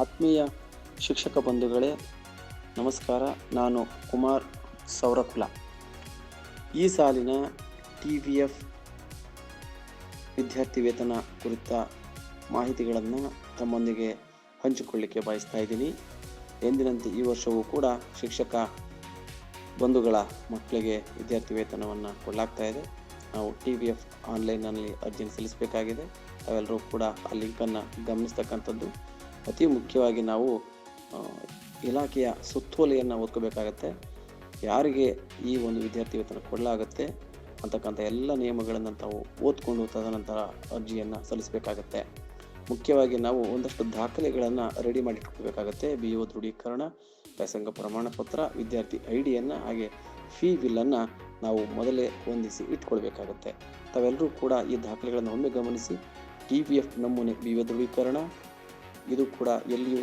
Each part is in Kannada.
ಆತ್ಮೀಯ ಶಿಕ್ಷಕ ಬಂಧುಗಳೇ, ನಮಸ್ಕಾರ. ನಾನು ಕುಮಾರ್ ಸೌರಕುಲ. ಈ ಸಾಲಿನ ಟಿ ವಿ ಎಫ್ ವಿದ್ಯಾರ್ಥಿ ವೇತನ ಕುರಿತ ಮಾಹಿತಿಗಳನ್ನು ತಮ್ಮೊಂದಿಗೆ ಹಂಚಿಕೊಳ್ಳಿಕ್ಕೆ ಬಯಸ್ತಾ ಇದ್ದೀನಿ. ಎಂದಿನಂತೆ ಈ ವರ್ಷವೂ ಕೂಡ ಶಿಕ್ಷಕ ಬಂಧುಗಳ ಮಕ್ಕಳಿಗೆ ವಿದ್ಯಾರ್ಥಿ ವೇತನವನ್ನು ಕೊಡಲಾಗ್ತಾ ಇದೆ. ನಾವು ಟಿ ವಿ ಎಫ್ ಆನ್ಲೈನಲ್ಲಿ ಅರ್ಜಿ ಸಲ್ಲಿಸಬೇಕಾಗಿದೆ. ಅವೆಲ್ಲರೂ ಕೂಡ ಆ ಲಿಂಕನ್ನು ಗಮನಿಸ್ತಕ್ಕಂಥದ್ದು. ಅತಿ ಮುಖ್ಯವಾಗಿ ನಾವು ಇಲಾಖೆಯ ಸುತ್ತೋಲೆಯನ್ನು ಓದ್ಕೋಬೇಕಾಗತ್ತೆ. ಯಾರಿಗೆ ಈ ಒಂದು ವಿದ್ಯಾರ್ಥಿ ವೇತನ ಕೊಡಲಾಗುತ್ತೆ ಅಂತಕ್ಕಂಥ ಎಲ್ಲ ನಿಯಮಗಳನ್ನು ತಾವು ಓದ್ಕೊಂಡು ತದನಂತರ ಅರ್ಜಿಯನ್ನು ಸಲ್ಲಿಸಬೇಕಾಗತ್ತೆ. ಮುಖ್ಯವಾಗಿ ನಾವು ಒಂದಷ್ಟು ದಾಖಲೆಗಳನ್ನು ರೆಡಿ ಮಾಡಿಟ್ಕೋಬೇಕಾಗತ್ತೆ. ಬಿ ಒ ದೃಢೀಕರಣ, ವ್ಯಾಸಂಗ ಪ್ರಮಾಣ ಪತ್ರ, ವಿದ್ಯಾರ್ಥಿ ಐ ಡಿಯನ್ನು ಹಾಗೆ ಫೀ ಬಿಲ್ಲನ್ನು ನಾವು ಮೊದಲೇ ಹೊಂದಿಸಿ ಇಟ್ಕೊಳ್ಬೇಕಾಗತ್ತೆ. ತಾವೆಲ್ಲರೂ ಕೂಡ ಈ ದಾಖಲೆಗಳನ್ನು ಒಮ್ಮೆ ಗಮನಿಸಿ, ಟಿ ಪಿ ಎಫ್ ನಮೂನೆ ಬಿ ಒ ದೃಢೀಕರಣ ಇದು ಕೂಡ ಎಲ್ಲಿಯೂ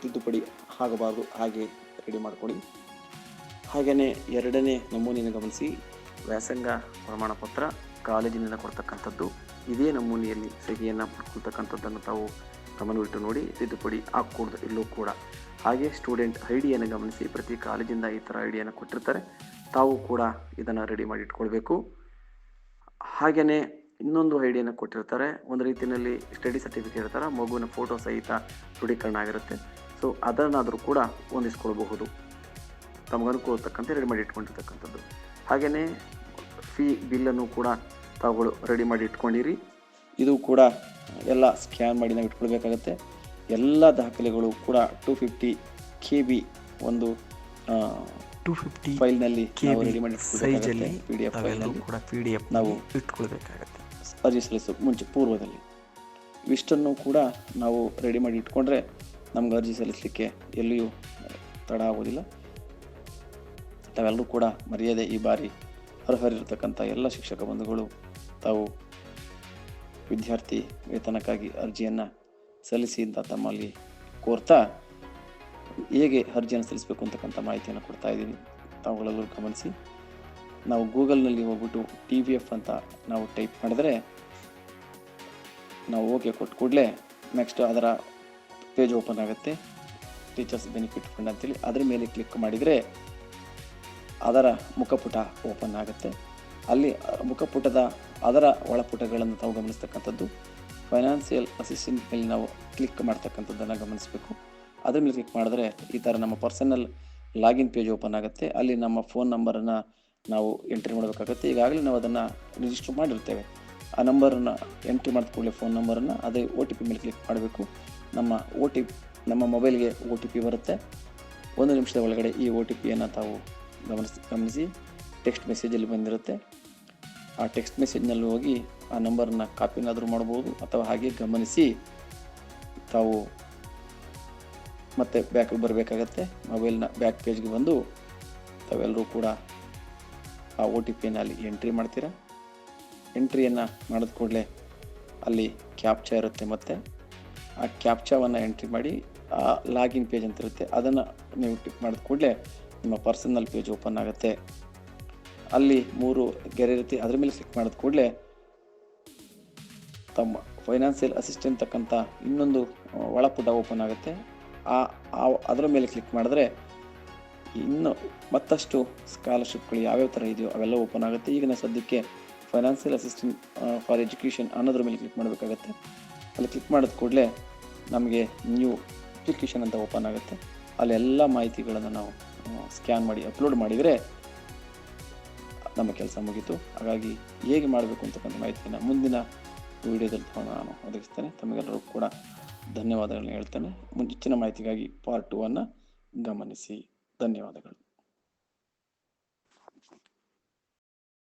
ತಿದ್ದುಪಡಿ ಆಗಬಾರ್ದು, ಹಾಗೆ ರೆಡಿ ಮಾಡಿಕೊಡಿ ಹಾಗೆಯೇ ಎರಡನೇ ನಮೂನೆಯನ್ನು ಗಮನಿಸಿ. ವ್ಯಾಸಂಗ ಪ್ರಮಾಣ ಪತ್ರ ಕಾಲೇಜಿನಿಂದ ಕೊಡ್ತಕ್ಕಂಥದ್ದು. ಇದೇ ನಮೂನೆಯಲ್ಲಿ ಸಹಿಯನ್ನು ಪಡ್ಕೊಳ್ತಕ್ಕಂಥದ್ದನ್ನು ತಾವು ಗಮನವಿಟ್ಟು ನೋಡಿ ತಿದ್ದುಪಡಿ ಹಾಕೂಡ್ದು ಇಲ್ಲೂ ಕೂಡ. ಹಾಗೆ ಸ್ಟೂಡೆಂಟ್ ಐ ಡಿಯನ್ನು ಗಮನಿಸಿ, ಪ್ರತಿ ಕಾಲೇಜಿಂದ ಈ ಥರ ಐ ಡಿಯನ್ನು ಕೊಟ್ಟಿರ್ತಾರೆ. ತಾವು ಕೂಡ ಇದನ್ನು ರೆಡಿ ಮಾಡಿ ಇಟ್ಕೊಳ್ಬೇಕು ಹಾಗೆಯೇ ಇನ್ನೊಂದು ಐ ಡಿಯನ್ನು ಕೊಟ್ಟಿರ್ತಾರೆ. ಒಂದು ರೀತಿಯಲ್ಲಿ ಸ್ಟಡಿ ಸರ್ಟಿಫಿಕೇಟ್ ಇರ್ತಾರೆ ಮಗುವಿನ ಫೋಟೋ ಸಹಿತ ದೃಢೀಕರಣ ಆಗಿರುತ್ತೆ. ಸೊ ಅದನ್ನಾದರೂ ಕೂಡ ಹೊಂದಿಸ್ಕೊಳ್ಬಹುದು. ತಮಗೆ ಅನುಕೂಲ ತಕ್ಕಂತೆ ರೆಡಿ ಮಾಡಿ ಇಟ್ಕೊಂಡಿರ್ತಕ್ಕಂಥದ್ದು. ಹಾಗೆಯೇ ಫೀ ಬಿಲ್ಲನ್ನು ಕೂಡ ತಾವುಗಳು ರೆಡಿ ಮಾಡಿ ಇಟ್ಕೊಂಡಿರಿ. ಇದು ಕೂಡ ಎಲ್ಲ ಸ್ಕ್ಯಾನ್ ಮಾಡಿ ನಾವು ಇಟ್ಕೊಳ್ಬೇಕಾಗತ್ತೆ. ಎಲ್ಲ ದಾಖಲೆಗಳು ಕೂಡ ಟು ಫಿಫ್ಟಿ ಕೆ ಬಿ ಒಂದು ಟು ಫಿಫ್ಟಿ ಫೈಲ್ನಲ್ಲಿ ರೆಡಿ ಮಾಡಿ ಪಿ ಡಿ ಎಫ್ ಅವೆಲ್ಲವೂ ಕೂಡ ಪಿ ಡಿ ಎಫ್ ನಾವು ಇಟ್ಕೊಳ್ಬೇಕಾಗತ್ತೆ. ಅರ್ಜಿ ಸಲ್ಲಿಸೋ ಮುಂಚೆ ಪೂರ್ವದಲ್ಲಿ. ಇವಿಷ್ಟನ್ನು ಕೂಡ ನಾವು ರೆಡಿ ಮಾಡಿ ಇಟ್ಕೊಂಡ್ರೆ ನಮ್ಗೆ ಅರ್ಜಿ ಸಲ್ಲಿಸಲಿಕ್ಕೆ ಎಲ್ಲಿಯೂ ತಡ ಆಗೋದಿಲ್ಲ. ತಾವೆಲ್ಲರೂ ಕೂಡ ಮರ್ಯಾದೆ ಈ ಬಾರಿ ಅರ್ಹರಿರತಕ್ಕಂಥ ಎಲ್ಲ ಶಿಕ್ಷಕ ಬಂಧುಗಳು, ತಾವು ವಿದ್ಯಾರ್ಥಿ ವೇತನಕ್ಕಾಗಿ ಅರ್ಜಿಯನ್ನು ಸಲ್ಲಿಸಿ ಅಂತ ತಮ್ಮಲ್ಲಿ ಕೋರ್ತಾ ಹೇಗೆ ಅರ್ಜಿಯನ್ನು ಸಲ್ಲಿಸಬೇಕು ಅಂತಕ್ಕಂಥ ಮಾಹಿತಿಯನ್ನು ಕೊಡ್ತಾ ಇದ್ದೀನಿ. ತಾವುಗಳೆಲ್ಲರೂ ಗಮನಿಸಿ. ನಾವು ಗೂಗಲ್ನಲ್ಲಿ ಹೋಗ್ಬಿಟ್ಟು ಟಿ ವಿ ಎಫ್ ಅಂತ ನಾವು ಟೈಪ್ ಮಾಡಿದ್ರೆ ನಾವು ಓಕೆ ಕೊಟ್ಟು ಕೂಡಲೇ ನೆಕ್ಸ್ಟ್ ಅದರ ಪೇಜ್ ಓಪನ್ ಆಗುತ್ತೆ. ಟೀಚರ್ಸ್ ಬೆನಿಫಿಟ್ ಫಂಡ್ ಅಂತೇಳಿ ಅದ್ರ ಮೇಲೆ ಕ್ಲಿಕ್ ಮಾಡಿದರೆ ಅದರ ಮುಖಪುಟ ಓಪನ್ ಆಗುತ್ತೆ. ಅಲ್ಲಿ ಮುಖಪುಟದ ಅದರ ಒಳಪುಟಗಳನ್ನು ತಾವು ಗಮನಿಸ್ತಕ್ಕಂಥದ್ದು. ಫೈನಾನ್ಸಿಯಲ್ ಅಸಿಸ್ಟೆಂಟ್ ಮೇಲೆ ನಾವು ಕ್ಲಿಕ್ ಮಾಡ್ತಕ್ಕಂಥದ್ದನ್ನು ಗಮನಿಸಬೇಕು. ಅದ್ರ ಮೇಲೆ ಕ್ಲಿಕ್ ಮಾಡಿದ್ರೆ ಈ ಥರ ನಮ್ಮ ಪರ್ಸನಲ್ ಲಾಗಿನ್ ಪೇಜ್ ಓಪನ್ ಆಗುತ್ತೆ. ಅಲ್ಲಿ ನಮ್ಮ ಫೋನ್ ನಂಬರನ್ನು ನಾವು ಎಂಟ್ರಿ ಮಾಡಬೇಕಾಗುತ್ತೆ. ಈಗಾಗಲೇ ನಾವು ಅದನ್ನು ರಿಜಿಸ್ಟರ್ ಮಾಡಿರ್ತೇವೆ. ಆ ನಂಬರನ್ನು ಎಂಟ್ರಿ ಮಾಡಿದ ಕೂಡಲೇ ಫೋನ್ ನಂಬರನ್ನು ಅದೇ ಒ ಟಿ ಪಿ ಮೇಲೆ ಕ್ಲಿಕ್ ಮಾಡಬೇಕು. ನಮ್ಮ ಒ ಟಿ ನಮ್ಮ ಮೊಬೈಲ್ಗೆ ಒ ಟಿ ಪಿ ಬರುತ್ತೆ. ಒಂದು ನಿಮಿಷದ ಒಳಗಡೆ ಈ ಒ ಟಿ ಪಿಯನ್ನು ತಾವು ಗಮನಿಸಿ ಗಮನಿಸಿ ಟೆಕ್ಸ್ಟ್ ಮೆಸೇಜಲ್ಲಿ ಬಂದಿರುತ್ತೆ. ಆ ಟೆಕ್ಸ್ಟ್ ಮೆಸೇಜ್ನಲ್ಲಿ ಹೋಗಿ ಆ ನಂಬರನ್ನು ಕಾಪಿನಾದರೂ ಮಾಡ್ಬೋದು ಅಥವಾ ಹಾಗೆ ಗಮನಿಸಿ ತಾವು ಮತ್ತೆ ಬ್ಯಾಕ್ ಬರಬೇಕಾಗತ್ತೆ. ಮೊಬೈಲ್ನ ಬ್ಯಾಕ್ ಪೇಜ್ಗೆ ಬಂದು ತಾವೆಲ್ಲರೂ ಕೂಡ ಆ ಒ ಟಿ ಪಿಯನ್ನು ಅಲ್ಲಿ ಎಂಟ್ರಿ ಮಾಡ್ತೀರಾ? ಎಂಟ್ರಿಯನ್ನು ಮಾಡಿದ ಕೂಡಲೇ ಅಲ್ಲಿ ಕ್ಯಾಪ್ಚಾ ಇರುತ್ತೆ ಮತ್ತು ಆ ಕ್ಯಾಪ್ಚಾವನ್ನು ಎಂಟ್ರಿ ಮಾಡಿ ಆ ಲಾಗಿನ್ ಪೇಜ್ ಅಂತ ಇರುತ್ತೆ. ಅದನ್ನು ನೀವು ಟಿಪ್ ಮಾಡಿದ ಕೂಡಲೇ ನಿಮ್ಮ ಪರ್ಸನಲ್ ಪೇಜ್ ಓಪನ್ ಆಗುತ್ತೆ. ಅಲ್ಲಿ ಮೂರು ಗೆರೆ ಇರುತ್ತೆ. ಅದ್ರ ಮೇಲೆ ಕ್ಲಿಕ್ ಮಾಡಿದ ಕೂಡಲೇ ತಮ್ಮ ಫೈನಾನ್ಸಿಯಲ್ ಅಸಿಸ್ಟೆಂಟ್ ತಕ್ಕಂಥ ಇನ್ನೊಂದು ಒಳಪುಟ ಓಪನ್ ಆಗುತ್ತೆ. ಆ- ಅದರ ಮೇಲೆ ಕ್ಲಿಕ್ ಮಾಡಿದ್ರೆ ಇನ್ನು ಮತ್ತಷ್ಟು ಸ್ಕಾಲರ್ಶಿಪ್ಗಳು ಯಾವ್ಯಾವ ಥರ ಇದೆಯೋ ಅವೆಲ್ಲ ಓಪನ್ ಆಗುತ್ತೆ. ಈಗ ನಾವು ಸದ್ಯಕ್ಕೆ ಫೈನಾನ್ಷಿಯಲ್ ಅಸಿಸ್ಟೆಂಟ್ ಫಾರ್ ಎಜುಕೇಷನ್ ಅನ್ನೋದ್ರ ಮೇಲೆ ಕ್ಲಿಕ್ ಮಾಡಬೇಕಾಗತ್ತೆ. ಅಲ್ಲಿ ಕ್ಲಿಕ್ ಮಾಡಿದ ಕೂಡಲೇ ನಮಗೆ ನ್ಯೂ ಅಪ್ಲಿಕೇಶನ್ ಅಂತ ಓಪನ್ ಆಗುತ್ತೆ. ಅಲ್ಲಿ ಎಲ್ಲ ಮಾಹಿತಿಗಳನ್ನು ನಾವು ಸ್ಕ್ಯಾನ್ ಮಾಡಿ ಅಪ್ಲೋಡ್ ಮಾಡಿದರೆ ನಮ್ಮ ಕೆಲಸ ಮುಗೀತು. ಹಾಗಾಗಿ ಹೇಗೆ ಮಾಡಬೇಕು ಅಂತಕ್ಕಂಥ ಮಾಹಿತಿಯನ್ನು ಮುಂದಿನ ವಿಡಿಯೋದಲ್ಲಿ ನಾನು ಒದಗಿಸ್ತೇನೆ. ತಮಗೆಲ್ಲರೂ ಕೂಡ ಧನ್ಯವಾದಗಳನ್ನ ಹೇಳ್ತೇನೆ. ಮುಂಚಿನ ಮಾಹಿತಿಗಾಗಿ ಪಾರ್ಟ್ ಟೂ ಅನ್ನು ಗಮನಿಸಿ. ಧನ್ಯವಾದಗಳು